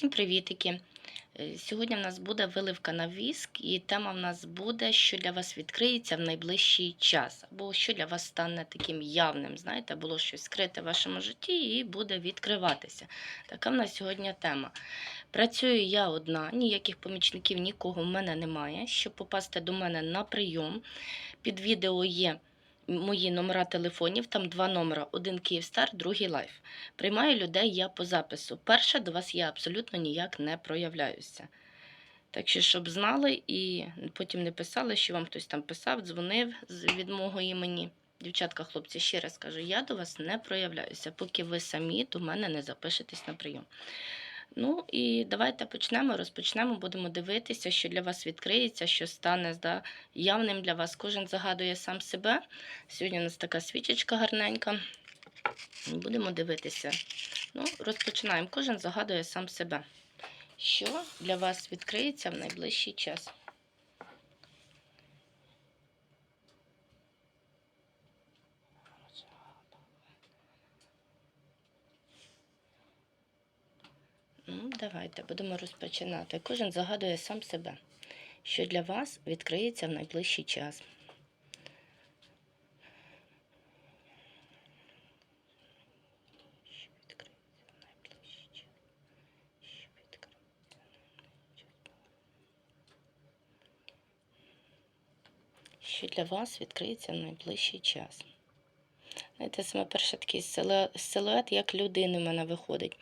Всім привітики! Е, Сьогодні в нас буде виливка на віск, і тема в нас буде, що для вас відкриється в найближчий час, або що для вас стане таким явним. Знаєте, було щось скрите в вашому житті і буде відкриватися. Така в нас сьогодні тема. Працюю я одна, ніяких помічників нікого в мене немає. Щоб попасти до мене на прийом, під відео є мої номера телефонів, там два номера: один Київстар, другий Лайф. Приймаю людей я по запису. Перше, до вас я абсолютно ніяк не проявляюся. Так що, щоб знали і потім не писали, що вам хтось там писав, дзвонив від мого імені. Дівчатка, хлопці, ще раз кажу, я до вас не проявляюся, поки ви самі до мене не запишетесь на прийом. Ну і давайте почнемо, розпочнемо, будемо дивитися, що для вас відкриється, що стане да, явним для вас. Кожен загадує сам себе. Сьогодні у нас така свічечка гарненька. Будемо дивитися. Ну, розпочинаємо. Кожен загадує сам себе. Що для вас відкриється в найближчий час? Ну, давайте будемо розпочинати. Кожен загадує сам себе, що для вас відкриється в найближчий час. Що для вас відкриється в найближчий час? Знаєте, саме перше такий силует як людини в мене виходить.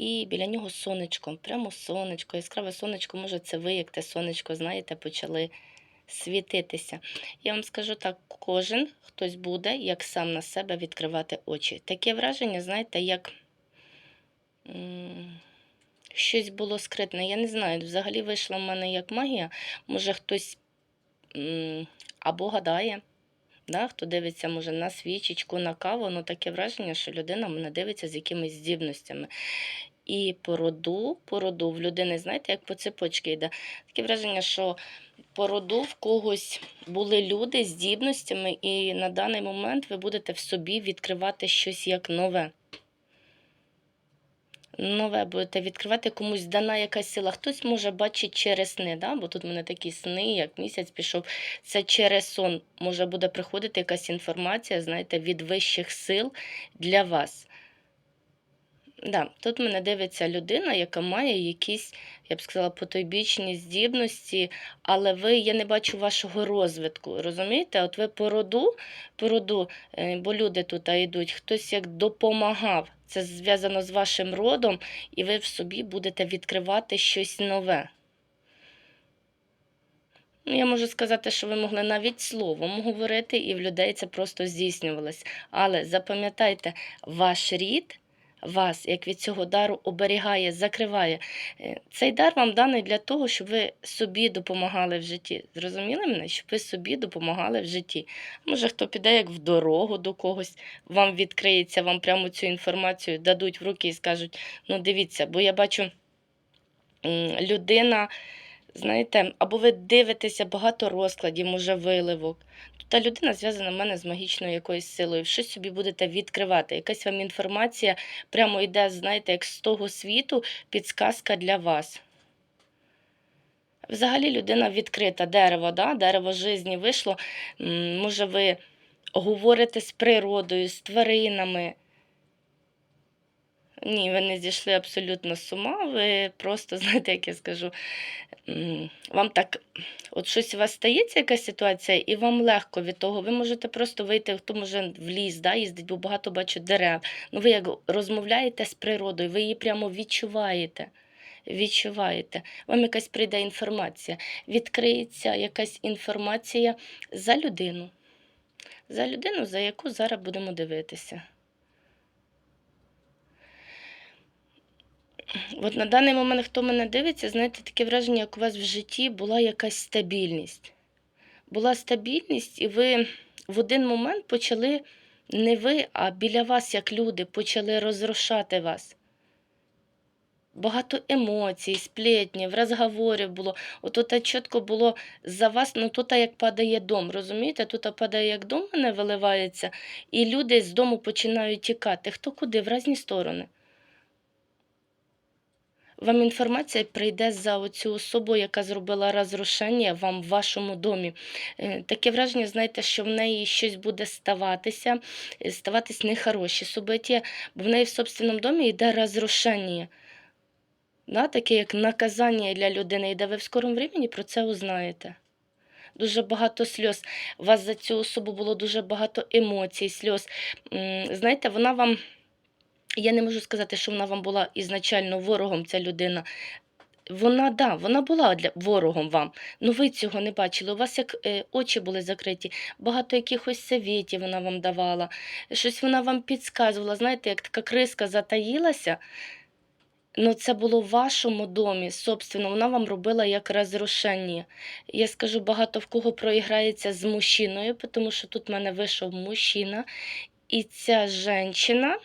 І біля нього сонечко, прямо сонечко, яскраве сонечко, може, це ви, як те сонечко, знаєте, почали світитися. Я вам скажу так: кожен хтось буде, як сам на себе відкривати очі. Таке враження, знаєте, як щось було скритне. Я не знаю, взагалі вийшла в мене як магія. Може, хтось або гадає. Да, хто дивиться, може, на свічечку, на каву, ну таке враження, що людина мене дивиться з якимись здібностями. І по роду, по роду в людини, знаєте, як по цепочці йде. Таке враження, що по роду в когось були люди з здібностями, і на даний момент ви будете в собі відкривати щось як нове. Нове будете відкривати комусь дана якась сила. Хтось може бачить через сни, да? бо тут в мене такі сни, як місяць пішов. Це через сон може буде приходити якась інформація, знаєте, від вищих сил для вас. Да, тут мене дивиться людина, яка має якісь, я б сказала, потойбічні здібності, але ви, я не бачу вашого розвитку. Розумієте? От ви по роду, по роду, е, бо люди тут йдуть, хтось як допомагав. Це зв'язано з вашим родом, і ви в собі будете відкривати щось нове. Ну, я можу сказати, що ви могли навіть словом говорити, і в людей це просто здійснювалось. Але запам'ятайте, ваш рід вас, як від цього дару, оберігає, закриває. Е, Цей дар вам даний для того, щоб ви собі допомагали в житті. Зрозуміли мене? Щоб ви собі допомагали в житті. Може, хто піде як в дорогу до когось, вам відкриється, вам прямо цю інформацію дадуть в руки і скажуть: ну, дивіться, бо я бачу, людина. Знаєте, або ви дивитеся багато розкладів, може, виливок. Та людина зв'язана в мене з магічною якоюсь силою. Щось собі будете відкривати. Якась вам інформація прямо йде, знаєте, як з того світу, підсказка для вас. Взагалі людина відкрита, дерево, да? дерево житті вийшло. Може, ви говорите з природою, з тваринами. Ні, ви не зійшли абсолютно з ума, ви просто, знаєте, як я скажу, вам так, от щось у вас стається, якась ситуація, і вам легко від того. Ви можете просто вийти, хто може в ліс, да, їздить, бо багато бачу дерев. Ну, ви як розмовляєте з природою, ви її прямо відчуваєте. Відчуваєте, вам якась прийде інформація, відкриється якась інформація за людину. За людину, за яку зараз будемо дивитися. От на даний момент, хто мене дивиться, знаєте, таке враження, як у вас в житті була якась стабільність. Була стабільність, і ви в один момент почали не ви, а біля вас, як люди, почали розрушати вас. Багато емоцій, сплетнів, розговорів було. Ото та чітко було за вас, ну тут як падає дом, розумієте? Тут падає як дом мене виливається, і люди з дому починають тікати. Хто куди, в різні сторони. Вам інформація прийде за оцю особу, яка зробила розрушення вам в вашому домі. Е, Таке враження, знаєте, що в неї щось буде ставатися, е, ставатись нехороші собиття, бо в неї в собственному домі йде розрушення. Да, таке як наказання для людини, і де ви в скорому времені про це узнаєте. Дуже багато сльоз. У вас за цю особу було дуже багато емоцій, сльоз. Знаєте, вона вам. Я не можу сказати, що вона вам була ізначально ворогом, ця людина. Вона, да, вона була для ворогом вам. Ну ви цього не бачили. У вас як е, очі були закриті, багато якихось совєтів вона вам давала, щось вона вам підказувала. Знаєте, як така криска затаїлася. Ну, це було в вашому домі, собственно, вона вам робила як розрушення. Я скажу, багато в кого проіграється з мужчиною, тому що тут в мене вийшов мужчина, і ця жінка.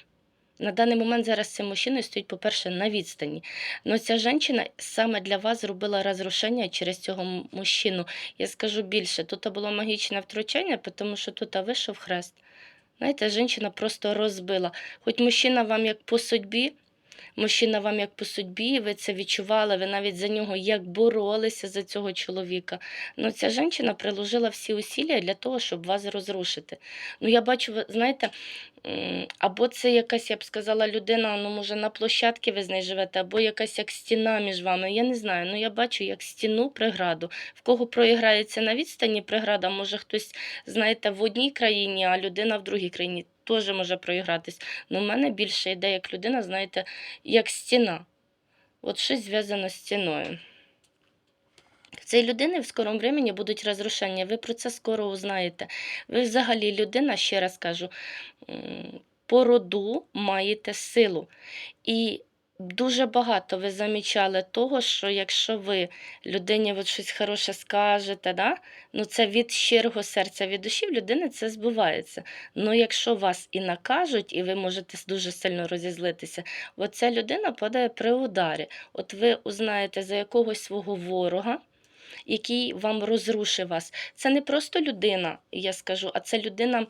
На даний момент зараз цей мужчина стоїть, по-перше, на відстані. Но ця жінка саме для вас зробила розрушення через цього мужчину. Я скажу більше, тут було магічне втручання, тому що тут вийшов хрест. Знаєте, жінка просто розбила. Хоч мужчина вам як по судьбі, мужчина вам як по судьбі, ви це відчували, ви навіть за нього як боролися за цього чоловіка. Ну, ця жінка приложила всі усилля для того, щоб вас розрушити. Ну, я бачу, ви знаєте, або це якась, я б сказала, людина, ну, може, на площадці ви з нею живете, або якась як стіна між вами. Я не знаю. Ну, я бачу як стіну преграду. В кого проіграється на відстані преграда, може хтось, знаєте, в одній країні, а людина в другій країні теж може проігратись. Ну, в мене більше йде як людина, знаєте, як стіна. От щось зв'язано з стіною. В цієї людини в скорому времені будуть розрушення. Ви про це скоро узнаєте. Ви взагалі людина, ще раз кажу, по роду маєте силу. І дуже багато ви замічали того, що якщо ви людині от щось хороше скажете, да? ну це від щирого серця, від душі в людини це збувається. Ну якщо вас і накажуть, і ви можете дуже сильно розізлитися, оця людина падає при ударі. От ви узнаєте за якогось свого ворога, який вам розрушив вас. Це не просто людина, я скажу, а це людина,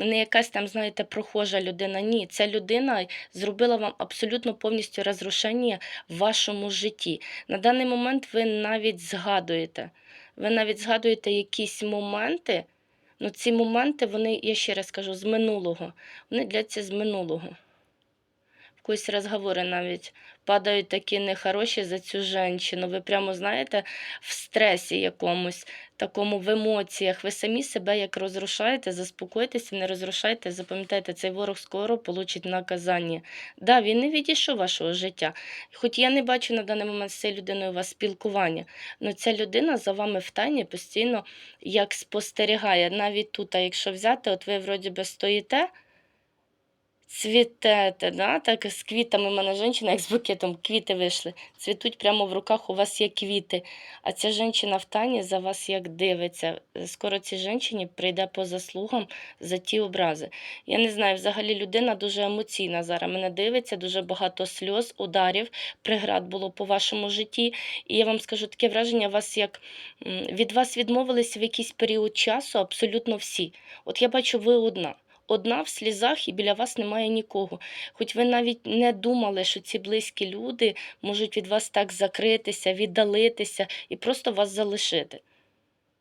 не якась там, знаєте, прохожа людина. Ні, ця людина зробила вам абсолютно повністю розрушення в вашому житті. На даний момент ви навіть згадуєте. Ви навіть згадуєте якісь моменти. Ну, ці моменти, вони, я ще раз кажу, з минулого. Вони дляться з минулого. В когось розговори навіть падають такі нехороші за цю жінку. Ви прямо знаєте, в стресі якомусь, такому в емоціях. Ви самі себе як розрушаєте, заспокойтеся, не розрушайте. Запам'ятайте, цей ворог скоро получить наказання. Да, він не відійшов вашого життя. Хоч я не бачу на даний момент з цією людиною у вас спілкування, але ця людина за вами в тайні постійно як спостерігає. Навіть тут, якщо взяти, от ви вроді би стоїте. Цвітете, да? так з квітами в мене жінка, як з букетом, квіти вийшли. Цвітуть прямо в руках, у вас є квіти. А ця жінка в тані за вас як дивиться. Скоро цій жінці прийде по заслугам за ті образи. Я не знаю, взагалі людина дуже емоційна зараз. Мене дивиться, дуже багато сльоз, ударів, преград було по вашому житті. І я вам скажу таке враження, вас як від вас відмовилися в якийсь період часу абсолютно всі. От я бачу, ви одна одна в слізах і біля вас немає нікого. Хоч ви навіть не думали, що ці близькі люди можуть від вас так закритися, віддалитися і просто вас залишити.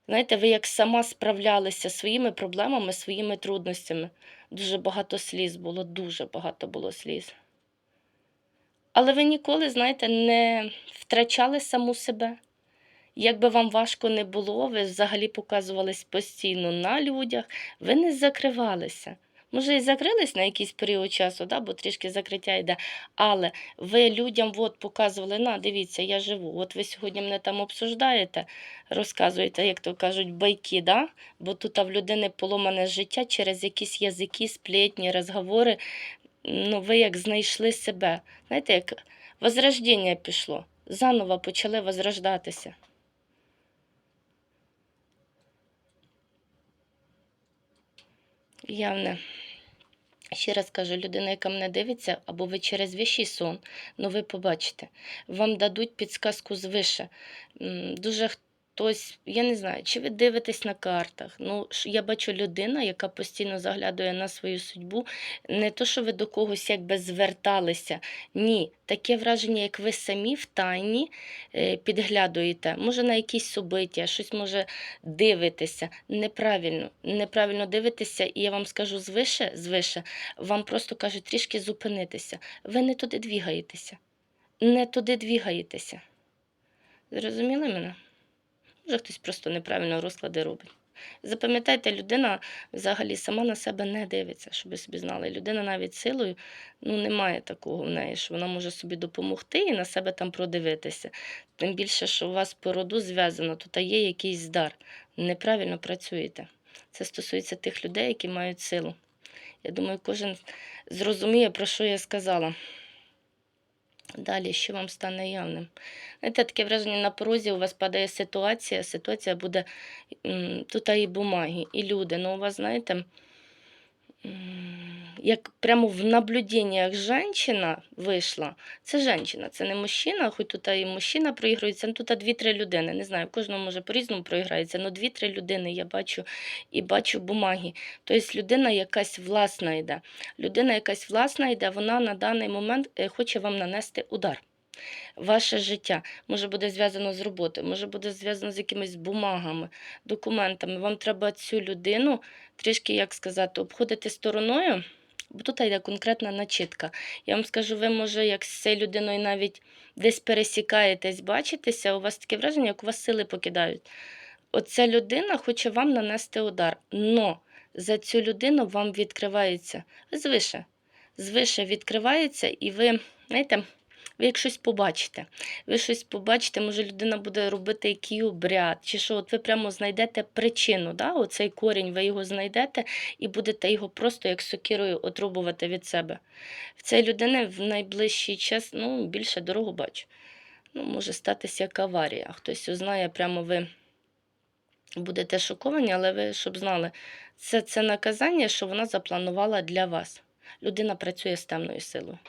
Знаєте, ви як сама справлялися своїми проблемами, своїми трудностями. Дуже багато сліз було, дуже багато було сліз. Але ви ніколи, знаєте, не втрачали саму себе. Як би вам важко не було, ви взагалі показувались постійно на людях, ви не закривалися. Може, і закрились на якийсь період часу, да, бо трішки закриття йде. Але ви людям от показували, на, дивіться, я живу. От ви сьогодні мене там обсуждаєте, розказуєте, як то кажуть, байки, да? бо тут в людини поломане життя через якісь язики, сплетні, розговори. Ну, ви як знайшли себе. Знаєте, як возрождення пішло. Заново почали возрождатися. Явне. Ще раз кажу, людина, яка мене дивиться, або ви через віщий сон, ну ви побачите, вам дадуть підсказку звише. Дуже х- Тобто, я не знаю, чи ви дивитесь на картах. Ну, я бачу людина, яка постійно заглядує на свою судьбу. Не то, що ви до когось якби зверталися. Ні, таке враження, як ви самі в тайні е, підглядуєте. Може, на якісь собиття, щось може дивитися. Неправильно, неправильно дивитеся, і я вам скажу звише, звише, вам просто кажуть трішки зупинитися. Ви не туди двігаєтеся. Не туди двігаєтеся. Зрозуміли мене? Може, хтось просто неправильно розклади робить. Запам'ятайте, людина взагалі сама на себе не дивиться, щоб ви собі знали. Людина навіть силою ну, немає такого в неї, що вона може собі допомогти і на себе там продивитися. Тим більше, що у вас по роду зв'язано, тут є якийсь дар. Неправильно працюєте. Це стосується тих людей, які мають силу. Я думаю, кожен зрозуміє, про що я сказала. Далі, що вам стане явним? Знаєте, таке враження на порозі у вас падає ситуація, ситуація буде тут і бумаги, і люди. Ну, у вас, знаєте, як прямо в наблюденнях жінка вийшла. Це жінка, це не мужчина, хоч тут і мужчина проігрується, ну тут дві-три людини. Не знаю, кожному може по-різному проіграється, але дві-три людини я бачу і бачу бумаги. Тобто людина якась власна йде. Людина якась власна йде, вона на даний момент е, хоче вам нанести удар. Ваше життя може буде зв'язано з роботою, може буде зв'язано з якимись бумагами, документами. Вам треба цю людину трішки, як сказати, обходити стороною, бо тут йде конкретна начитка. Я вам скажу, ви, може, як з цією людиною навіть десь пересікаєтесь, бачитеся, у вас таке враження, як у вас сили покидають. Оця людина хоче вам нанести удар, но за цю людину вам відкривається звише. Звише відкривається, і ви, знаєте, ви як щось побачите. Ви щось побачите, може людина буде робити який обряд, чи що, от ви прямо знайдете причину, да? оцей корінь, ви його знайдете і будете його просто як сокирою отрубувати від себе. В цієї людини в найближчий час ну, більше дорогу бачу. Ну, може статися як аварія. Хтось узнає, прямо ви будете шоковані, але ви щоб знали, це, це наказання, що вона запланувала для вас. Людина працює з темною силою.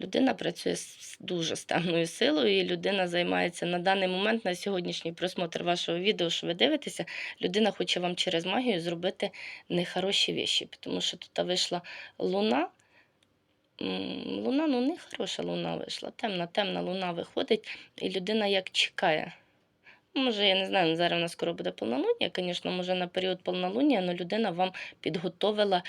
Людина працює з дуже з силою, і людина займається на даний момент, на сьогоднішній просмотр вашого відео, що ви дивитеся, людина хоче вам через магію зробити нехороші віші, тому що тут вийшла луна. Луна, ну не хороша луна вийшла. Темна, темна луна виходить, і людина як чекає. Може, я не знаю, зараз у нас скоро буде повнолуння, звісно, може на період повнолуння, але людина вам підготовила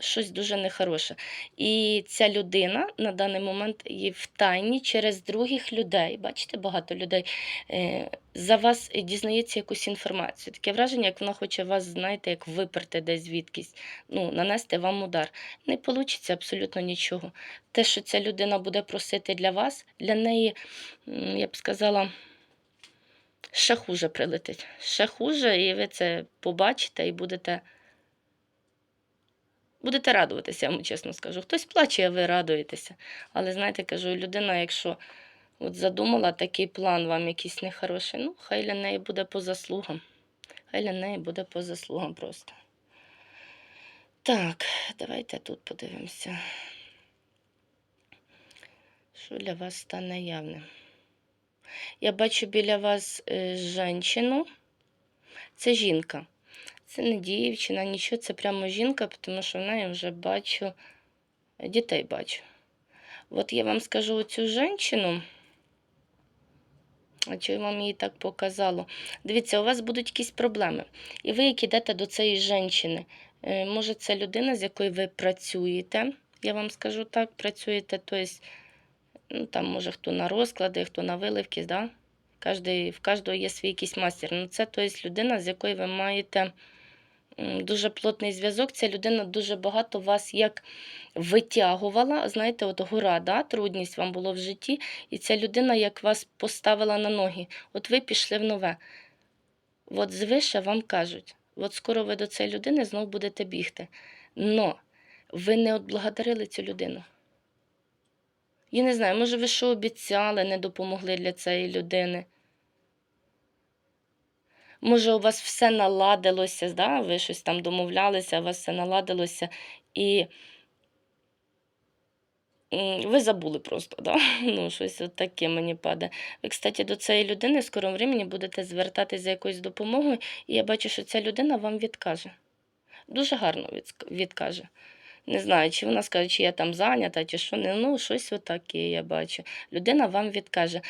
щось дуже нехороше. І ця людина на даний момент є в тайні через других людей. Бачите, багато людей е, за вас дізнається якусь інформацію. Таке враження, як вона хоче вас, знаєте, як виперти десь звідкись, ну, нанести вам удар. Не вийде абсолютно нічого. Те, що ця людина буде просити для вас, для неї, я б сказала, ще хуже прилетить. Ще хуже, і ви це побачите і будете. Будете радуватися, я вам чесно скажу. Хтось плаче, а ви радуєтеся. Але знаєте, кажу, людина, якщо от задумала такий план вам якийсь нехороший, ну, хай для неї буде по заслугам. Хай для неї буде по заслугам просто. Так, давайте тут подивимося. Що для вас стане явним? Я бачу біля вас е, жінку. Це жінка. Це не дівчина, нічого, це прямо жінка, тому що в неї вже бачу, дітей бачу. От я вам скажу оцю жінку. А чого вам її так показало? Дивіться, у вас будуть якісь проблеми. І ви, як ідете до цієї жінки, е, може, це людина, з якою ви працюєте. Я вам скажу так, працюєте, тобто, ну, там, може, хто на розклади, хто на виливки, да? Кожний, в кожного є свій якийсь мастер. Ну, це тобто, людина, з якою ви маєте дуже плотний зв'язок. Ця людина дуже багато вас як витягувала. Знаєте, от гора, да? трудність вам було в житті, і ця людина як вас поставила на ноги. От ви пішли в нове. От звише вам кажуть, от скоро ви до цієї людини знову будете бігти. Но ви не отблагодарили цю людину. Я не знаю, може, ви що обіцяли, не допомогли для цієї людини. Може, у вас все наладилося, да? ви щось там домовлялися, у вас все наладилося, і Ви забули просто, да? Ну, щось от таке мені падає. Ви, кстати, до цієї людини в скорому времені будете звертатися за якоюсь допомогою, і я бачу, що ця людина вам відкаже. Дуже гарно відкаже. Не знаю, чи вона скаже, чи я там зайнята, чи що не. Ну, щось отаке я бачу. Людина вам відкаже.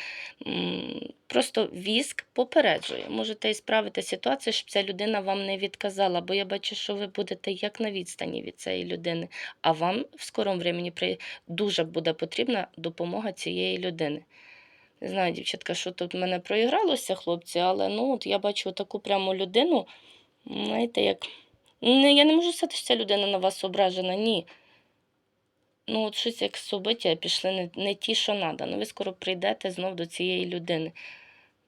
Просто віск попереджує. Можете і справити ситуацію, щоб ця людина вам не відказала, бо я бачу, що ви будете як на відстані від цієї людини, а вам в скорому времені дуже буде потрібна допомога цієї людини. Не знаю, дівчатка, що тут в мене проігралося, хлопці, але ну, от я бачу таку прямо людину, знаєте, як. Не, я не можу сказати, що ця людина на вас ображена, ні. Ну, от щось як собиття пішли не, не ті, що треба. Ну, ви скоро прийдете знов до цієї людини.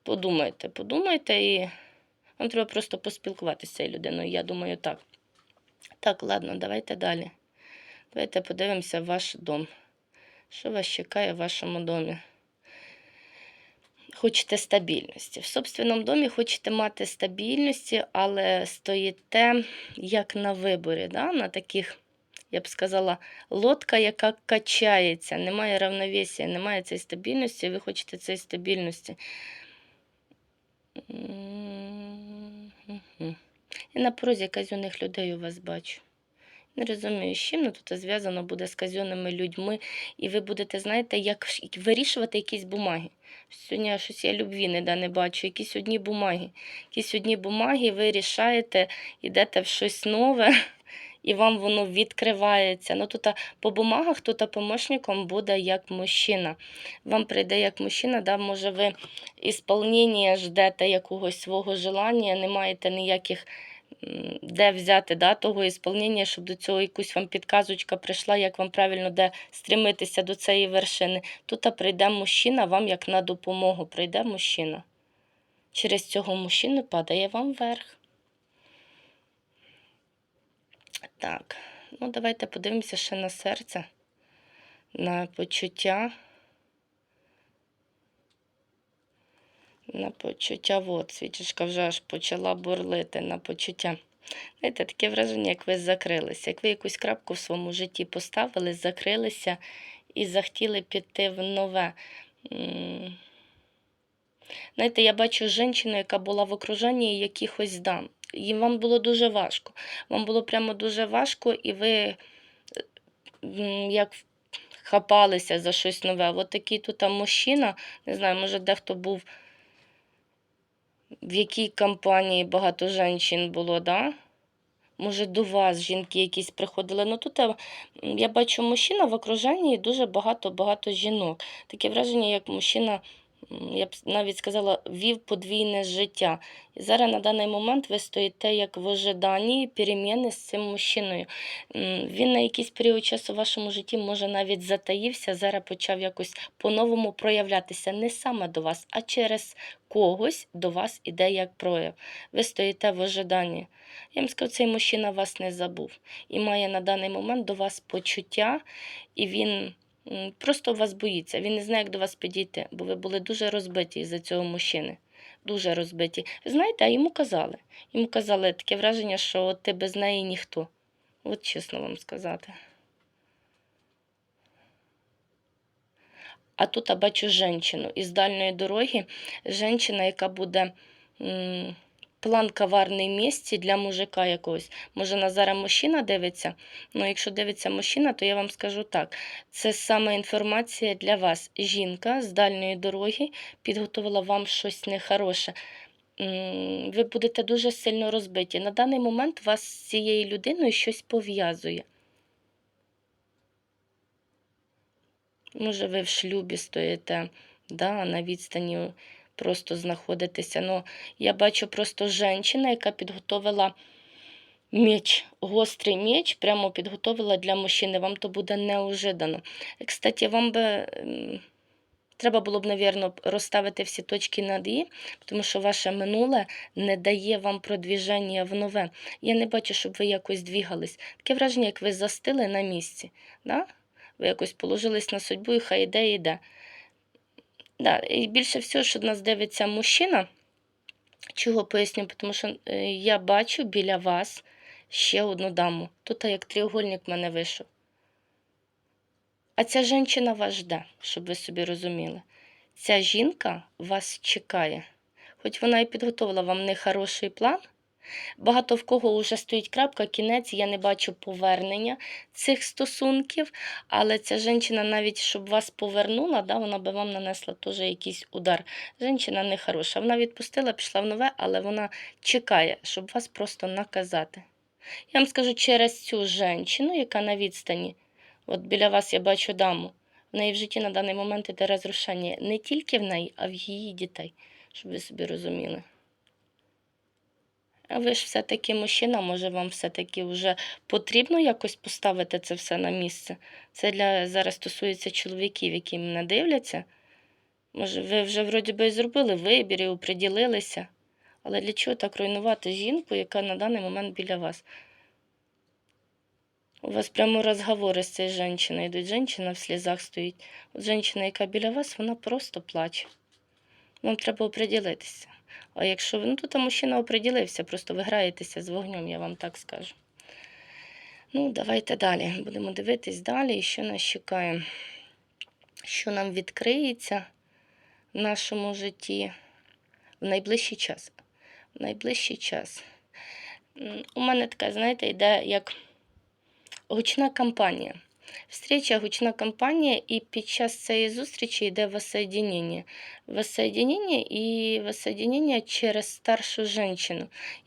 Подумайте, подумайте, і вам треба просто поспілкуватися з цією людиною. Я думаю, так. Так, ладно, давайте далі. Давайте подивимося ваш дом. Що вас чекає в вашому домі? Хочете стабільності. В собственному домі хочете мати стабільності, але стоїте як на виборі, да? на таких, я б сказала, лодка, яка качається, немає равновесія, немає цієї стабільності, ви хочете цієї стабільності. І на порозі казенних людей у вас бачу. Не розумію, з чим ну, тут зв'язано буде з казенними людьми, і ви будете, знаєте, як вирішувати якісь бумаги. Сьогодні щось я любві не, да, не бачу, якісь одні бумаги. Якісь одні бумаги, ви рішаєте, йдете в щось нове, і вам воно відкривається. Ну, тут по бумагах тут помощником буде як мужчина. Вам прийде як мужчина, да, може ви ісполнення ждете якогось свого желання, не маєте ніяких де взяти да, того ісполнення, щоб до цього якусь вам підказочка прийшла, як вам правильно де стремитися до цієї вершини. Тут прийде мужчина, вам як на допомогу прийде мужчина. Через цього мужчину падає вам вверх. Так, ну давайте подивимося ще на серце, на почуття. На почуття, от, свічечка вже аж почала бурлити на почуття. Знаєте, таке враження, як ви закрилися, як ви якусь крапку в своєму житті поставили, закрилися і захотіли піти в нове. Знаєте, я бачу жінку, яка була в окруженні якихось дам. І вам було дуже важко. Вам було прямо дуже важко, і ви як хапалися за щось нове. От такий тут мужчина, не знаю, може дехто був в якій компанії багато жінок було, да? Може, до вас жінки якісь приходили. Ну тут е, я бачу мужчина в окруженні дуже багато-багато жінок. Таке враження, як мужчина, я б навіть сказала, вів подвійне життя. І зараз на даний момент ви стоїте як в ожиданні переміни з цим мужчиною. Він на якийсь період часу в вашому житті, може, навіть затаївся, зараз почав якось по-новому проявлятися не саме до вас, а через когось до вас іде як прояв. Ви стоїте в ожиданні. Я вам скажу, цей мужчина вас не забув і має на даний момент до вас почуття, і він просто вас боїться. Він не знає, як до вас підійти, бо ви були дуже розбиті за цього мужчини. Дуже розбиті. Знаєте, а йому казали. Йому казали таке враження, що ти без неї ніхто. От чесно вам сказати. А тут я бачу жінку із дальньої дороги. Жінка, яка буде план коварний місці для мужика якогось. Може, на зараз мужчина дивиться. Ну, якщо дивиться мужчина, то я вам скажу так: це саме інформація для вас. Жінка з дальньої дороги підготувала вам щось нехороше. Ви будете дуже сильно розбиті. На даний момент вас з цією людиною щось пов'язує. Може, ви в шлюбі стоїте, да, на відстані просто знаходитеся. Ну, я бачу просто жінка, яка підготовила меч, гострий меч, прямо підготовила для мужчини. Вам то буде неожиданно. Кстати, вам би треба було б, навірно, розставити всі точки над «і», тому що ваше минуле не дає вам продвіження в нове. Я не бачу, щоб ви якось двігались. Таке враження, як ви застили на місці. Да? Ви якось положились на судьбу і хай йде, йде. Да, і більше всього, що нас дивиться мужчина. Чого поясню? Тому що е, я бачу біля вас ще одну даму. Тут як тріугольник мене вийшов. А ця жінка вас жде, щоб ви собі розуміли. Ця жінка вас чекає. Хоч вона і підготувала вам нехороший план. Багато в кого вже стоїть крапка, кінець, я не бачу повернення цих стосунків, але ця жінка навіть, щоб вас повернула, да, вона би вам нанесла теж якийсь удар. Жінка не хороша. Вона відпустила, пішла в нове, але вона чекає, щоб вас просто наказати. Я вам скажу, через цю жінку, яка на відстані, от біля вас я бачу даму, в неї в житті на даний момент іде розрушення не тільки в неї, а в її дітей, щоб ви собі розуміли. Ви ж все-таки мужчина, може вам все-таки вже потрібно якось поставити це все на місце? Це для зараз стосується чоловіків, які мене дивляться. Може, ви вже вроді би зробили вибір і оприділилися. Але для чого так руйнувати жінку, яка на даний момент біля вас? У вас прямо розговори з цією жінкою йдуть. Жінка в слізах стоїть. От жінка, яка біля вас, вона просто плаче. Вам треба оприділитися. А якщо ви, ну тут мужчина оприділився, просто ви граєтеся з вогнем, я вам так скажу. Ну, давайте далі. Будемо дивитись далі, що нас чекає. Що нам відкриється в нашому житті в найближчий час. В найближчий час. У мене така, знаєте, йде як гучна кампанія. Встреча гучна кампанія, і під час цієї зустрічі йде воссоединення. Воссоединення і воссоединення через старшу жінку.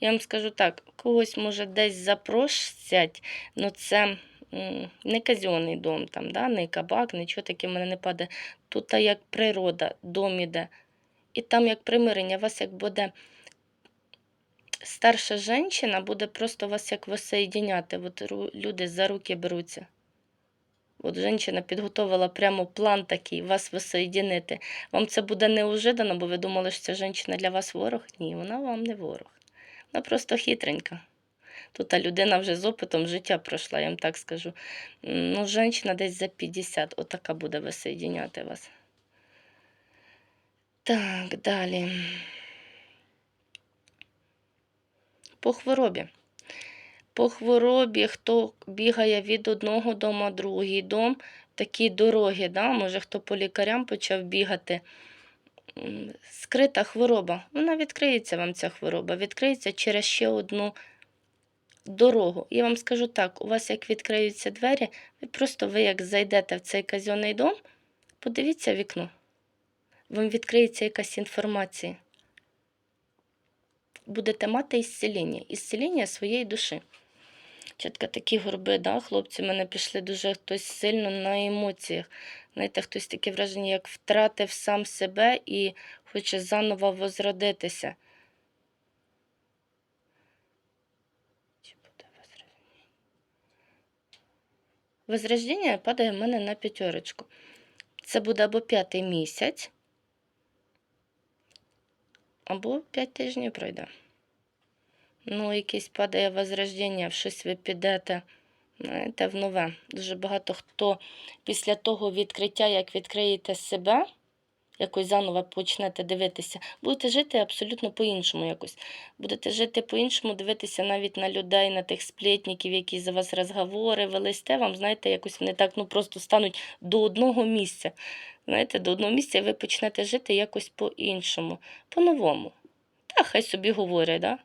Я вам скажу так, когось може десь запросять, але це не казенний дом, там, да? не кабак, нічого таке в мене не падає. Тут як природа, дом іде. І там як примирення, вас як буде старша жінка, буде просто вас як воссоєдиняти. От люди за руки беруться. От жінка підготовила прямо план такий, вас воссоєдинити. Вам це буде неожиданно, бо ви думали, що ця жінка для вас ворог? Ні, вона вам не ворог. Вона просто хитренька. Тут та людина вже з опитом життя пройшла, я вам так скажу. Ну, жінка десь за 50, отака буде воссоєдиняти вас. Так, далі. По хворобі. По хворобі, хто бігає від одного дому, другий дом, такі дороги, да? може хто по лікарям почав бігати. Скрита хвороба. Вона відкриється вам ця хвороба, відкриється через ще одну дорогу. Я вам скажу так: у вас як відкриються двері, ви просто ви як зайдете в цей казенний дом, подивіться вікно. Вам відкриється якась інформація. Будете мати ісціління, ісціління своєї душі. Чітко такі горби, да, хлопці, мене пішли дуже хтось сильно на емоціях. Знаєте, хтось таке враження, як втратив сам себе і хоче заново возродитися. Чи буде возрождення? Возрождення падає в мене на п'ятерочку. Це буде або п'ятий місяць, або п'ять тижнів пройде. Ну, якесь падає возрождення, в щось ви підете, знаєте, в нове. Дуже багато хто після того відкриття, як відкриєте себе, якось заново почнете дивитися, будете жити абсолютно по-іншому якось. Будете жити по-іншому, дивитися навіть на людей, на тих сплетників, які за вас розговори велись, те вам, знаєте, якось вони так ну, просто стануть до одного місця. Знаєте, до одного місця ви почнете жити якось по-іншому, по-новому. Та хай собі говорять, да?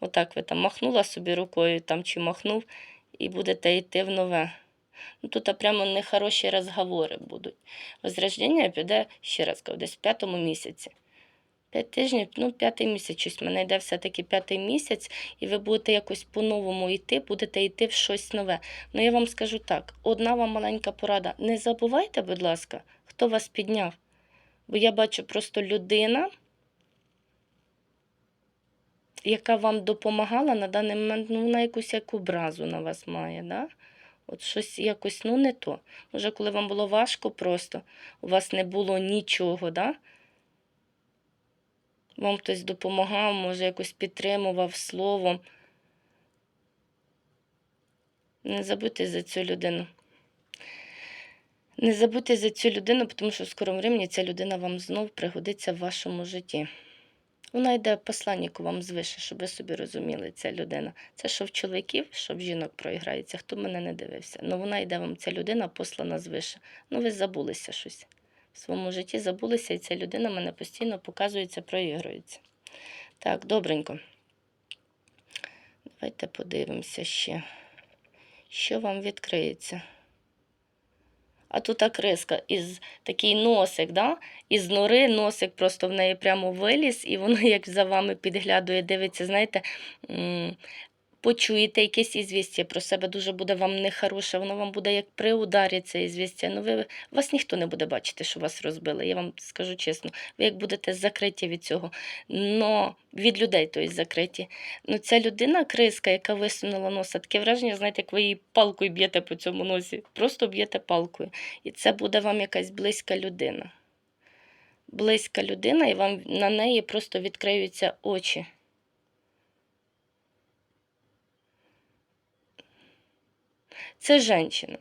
Отак ви там махнула собі рукою там чи махнув, і будете йти в нове. Ну, тут прямо нехороші розговори будуть. Возрождення піде, ще раз десь в п'ятому місяці. П'ять тижнів, ну, п'ятий місяць щось. Мене йде все-таки п'ятий місяць, і ви будете якось по-новому йти, будете йти в щось нове. Ну, я вам скажу так: одна вам маленька порада. Не забувайте, будь ласка, хто вас підняв. Бо я бачу просто людина, яка вам допомагала на даний момент, ну, вона якусь як образу на вас має, да? От щось якось, ну, не то. Може, коли вам було важко просто, у вас не було нічого, да? Вам хтось допомагав, може, якось підтримував словом. Не забудьте за цю людину. Не забудьте за цю людину, тому що в скорому времені ця людина вам знов пригодиться в вашому житті. Вона йде посланнику вам звише, щоб ви собі розуміли, ця людина. Це що в чоловіків, що в жінок проіграється, хто мене не дивився. Ну вона йде вам, ця людина послана звише. Ну ви забулися щось. В своєму житті забулися, і ця людина мене постійно показується, проігрується. Так, добренько. Давайте подивимося ще, що вам відкриється. А тут так риска, із такий носик, да? із нори носик просто в неї прямо виліз, і воно як за вами підглядує, дивиться, знаєте, почуєте якесь ізвістя про себе, дуже буде вам нехороше, воно вам буде як при ударі це ізвістя. Ну, ви, вас ніхто не буде бачити, що вас розбили. Я вам скажу чесно, ви як будете закриті від цього, но від людей, тобто закриті. Ну, ця людина, криска, яка висунула носа, таке враження, знаєте, як ви її палкою б'єте по цьому носі. Просто б'єте палкою. І це буде вам якась близька людина. Близька людина, і вам на неї просто відкриються очі. Це жінка.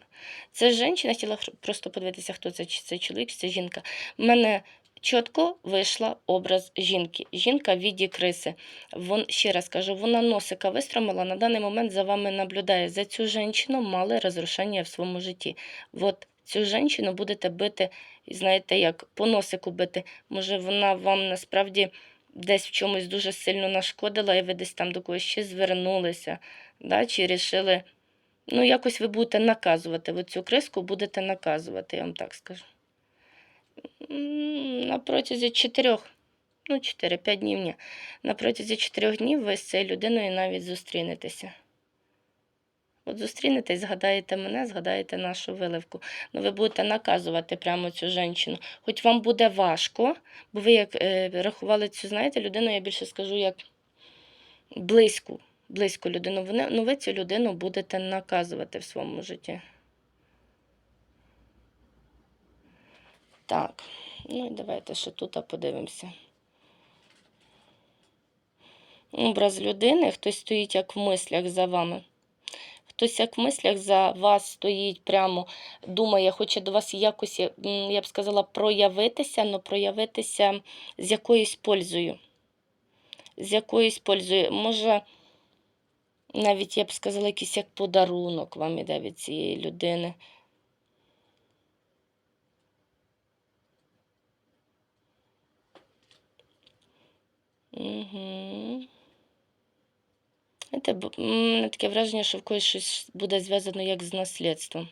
Це жінка, хотіла просто подивитися, хто це, чи це чоловік, чи це жінка. У мене чітко вийшла образ жінки. Жінка в віді криси. Вон, ще раз кажу, вона носика вистромила, на даний момент за вами наблюдає. За цю жінку мали розрушення в своєму житті. От цю жінку будете бити, знаєте як, по носику бити. Може, вона вам насправді десь в чомусь дуже сильно нашкодила, і ви десь там до когось ще звернулися, да? чи рішили. Ну, якось ви будете наказувати. Ви цю криску будете наказувати, я вам так скажу. На протязі чотирьох, ну, 4-5 днів ні. На протязі чотирьох днів ви з цією людиною навіть зустрінетеся. От зустрінетесь, згадаєте мене, згадаєте нашу виливку. Ну, ви будете наказувати прямо цю жінку. Хоч вам буде важко, бо ви як е, рахували цю, знаєте, людину, я більше скажу, як близьку, близьку людину. Ну, ви цю людину будете наказувати в своєму житті. Так, ну і давайте ще тут подивимося. Образ людини, хтось стоїть як в мислях за вами. Хтось як в мислях за вас стоїть прямо, думає, хоче до вас якось, я б сказала, проявитися, але проявитися з якоюсь пользою. З якоюсь пользою. Може, навіть я б сказала, якийсь як подарунок вам іде від цієї людини. Угу. М, мене таке враження, що в когось щось буде зв'язано як з наслідством.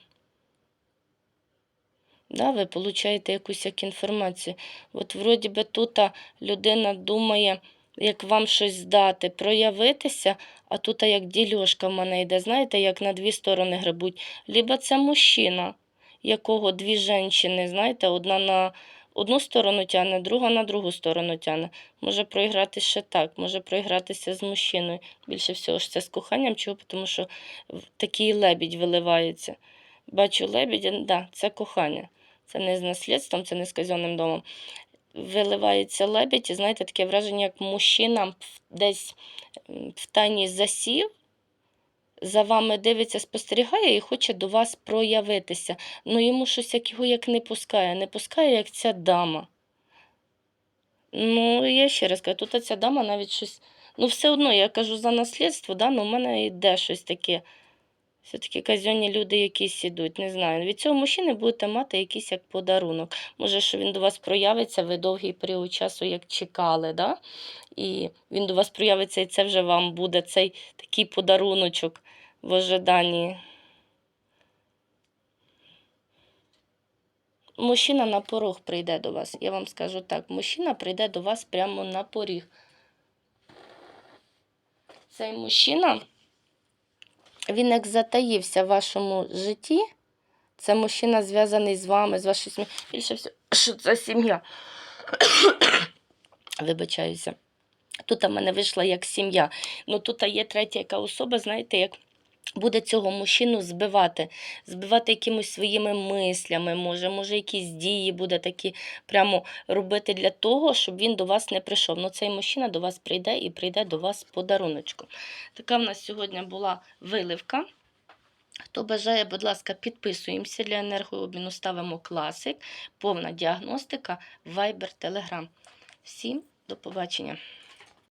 Да, ви получаєте якусь як інформацію. От вроді би тут людина думає, як вам щось дати, проявитися, а тут як дільошка в мене йде, знаєте, як на дві сторони гребуть. Либо це мужчина, якого дві жінки, знаєте, одна на одну сторону тягне, друга на другу сторону тягне. Може проіграти ще так, може проігратися з мужчиною. Більше всього ж це з коханням, чого? Тому що такий лебідь виливається. Бачу лебідя, да, це кохання. Це не з наслідством, це не з казенним домом. Виливається лебідь, і знаєте, таке враження, як мужчина десь в тайні засів, за вами дивиться, спостерігає і хоче до вас проявитися. Ну йому щось як його як не пускає, не пускає, як ця дама. Ну, я ще раз кажу, тут ця дама навіть щось. Ну, все одно, я кажу за наслідство, да, ну, в мене йде щось таке. Все-таки казенні люди якісь ідуть, не знаю. Від цього мужчини будете мати якийсь як подарунок. Може, що він до вас проявиться, ви довгий період часу як чекали, да? і він до вас проявиться, і це вже вам буде цей такий подаруночок в ожиданні. Мужчина на порог прийде до вас. Я вам скажу так: мужчина прийде до вас прямо на поріг. Цей мужчина, він як затаївся в вашому житті. Це мужчина зв'язаний з вами, з вашою сім'єю. Більше всього, що це сім'я. Вибачаюся. Тут у мене вийшла як сім'я. Ну тут є третя яка особа, знаєте, як буде цього мужчину збивати, збивати якимось своїми мислями, може, може, якісь дії буде такі прямо робити для того, щоб він до вас не прийшов. Ну, цей мужчина до вас прийде і прийде до вас подаруночком. Така в нас сьогодні була виливка. Хто бажає, будь ласка, підписуємося для енергообміну, ставимо класик, повна діагностика, Viber, Telegram. Всім до побачення.